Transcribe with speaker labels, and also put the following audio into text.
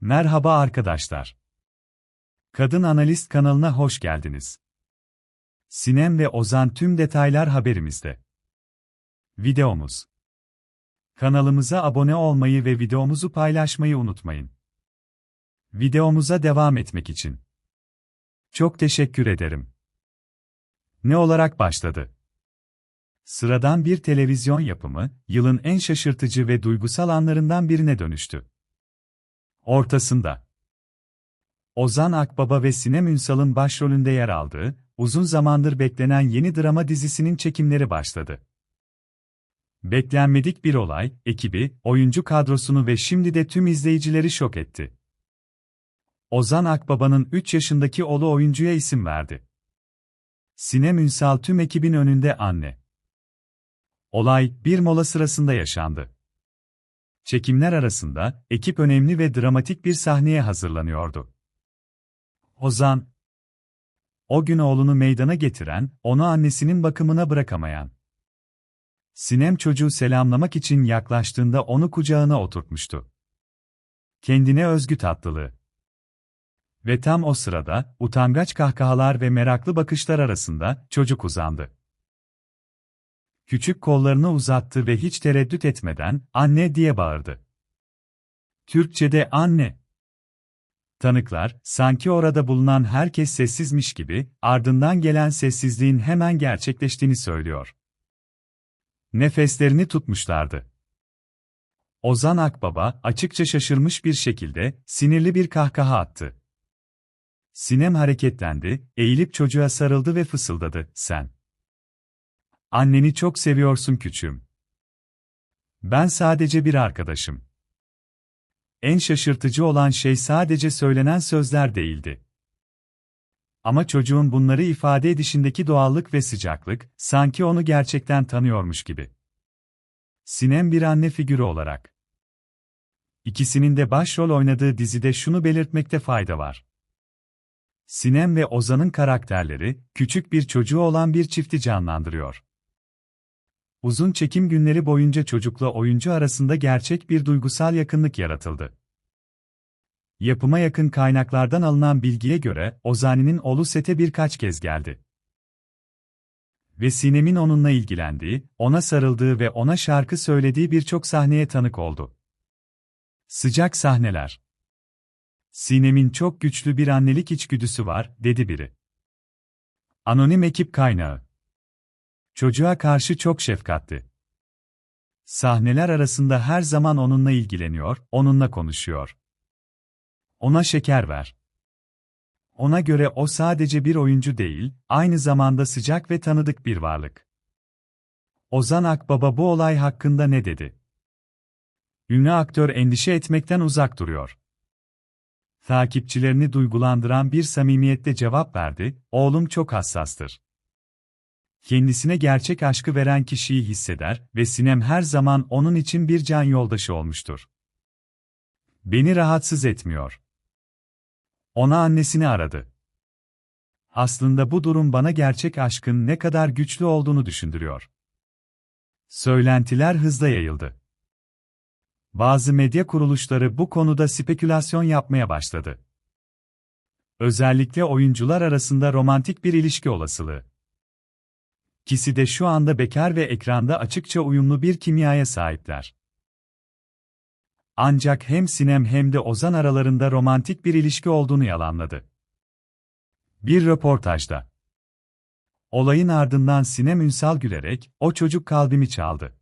Speaker 1: Merhaba arkadaşlar. Kadın Analist kanalına hoş geldiniz. Sinem ve Ozan tüm detaylar haberimizde. Videomuz. Kanalımıza abone olmayı ve videomuzu paylaşmayı unutmayın. Videomuza devam etmek için. Çok teşekkür ederim. Ne olarak başladı? Sıradan bir televizyon yapımı, yılın en şaşırtıcı ve duygusal anlarından birine dönüştü. Ortasında. Ozan Akbaba ve Sinem Ünsal'ın başrolünde yer aldığı, uzun zamandır beklenen yeni drama dizisinin çekimleri başladı. Beklenmedik bir olay, ekibi, oyuncu kadrosunu ve şimdi de tüm izleyicileri şok etti. Ozan Akbaba'nın 3 yaşındaki oğlu oyuncuya isim verdi. Sinem Ünsal tüm ekibin önünde anne. Olay, bir mola sırasında yaşandı. Çekimler arasında, ekip önemli ve dramatik bir sahneye hazırlanıyordu. Ozan, o gün oğlunu meydana getiren, onu annesinin bakımına bırakamayan. Sinem çocuğu selamlamak için yaklaştığında onu kucağına oturtmuştu. Kendine özgü tatlılığı. Ve tam o sırada, utangaç kahkahalar ve meraklı bakışlar arasında, çocuk uzandı. Küçük kollarını uzattı ve hiç tereddüt etmeden, anne diye bağırdı. Türkçe'de anne. Tanıklar, sanki orada bulunan herkes sessizmiş gibi, ardından gelen sessizliğin hemen gerçekleştiğini söylüyor. Nefeslerini tutmuşlardı. Ozan Akbaba, açıkça şaşırmış bir şekilde, sinirli bir kahkaha attı. Sinem hareketlendi, eğilip çocuğa sarıldı ve fısıldadı, sen. Anneni çok seviyorsun küçüğüm. Ben sadece bir arkadaşım. En şaşırtıcı olan şey sadece söylenen sözler değildi. Ama çocuğun bunları ifade edişindeki doğallık ve sıcaklık, sanki onu gerçekten tanıyormuş gibi. Sinem bir anne figürü olarak. İkisinin de başrol oynadığı dizide şunu belirtmekte fayda var. Sinem ve Ozan'ın karakterleri, küçük bir çocuğu olan bir çifti canlandırıyor. Uzun çekim günleri boyunca çocukla oyuncu arasında gerçek bir duygusal yakınlık yaratıldı. Yapıma yakın kaynaklardan alınan bilgiye göre, Ozani'nin oğlu sete birkaç kez geldi. Ve Sinem'in onunla ilgilendiği, ona sarıldığı ve ona şarkı söylediği birçok sahneye tanık oldu. Sıcak sahneler. Sinem'in çok güçlü bir annelik içgüdüsü var, dedi biri. Anonim ekip kaynağı. Çocuğa karşı çok şefkatli. Sahneler arasında her zaman onunla ilgileniyor, onunla konuşuyor. Ona şeker ver. Ona göre o sadece bir oyuncu değil, aynı zamanda sıcak ve tanıdık bir varlık. Ozan Akbaba bu olay hakkında ne dedi? Ünlü aktör endişe etmekten uzak duruyor. Takipçilerini duygulandıran bir samimiyetle cevap verdi, oğlum çok hassastır. Kendisine gerçek aşkı veren kişiyi hisseder ve Sinem her zaman onun için bir can yoldaşı olmuştur. Beni rahatsız etmiyor. Ona annesini aradı. Aslında bu durum bana gerçek aşkın ne kadar güçlü olduğunu düşündürüyor. Söylentiler hızla yayıldı. Bazı medya kuruluşları bu konuda spekülasyon yapmaya başladı. Özellikle oyuncular arasında romantik bir ilişki olasılığı. İkisi de şu anda bekar ve ekranda açıkça uyumlu bir kimyaya sahipler. Ancak hem Sinem hem de Ozan aralarında romantik bir ilişki olduğunu yalanladı. Bir röportajda. Olayın ardından Sinem Ünsal gülerek, o çocuk kalbimi çaldı.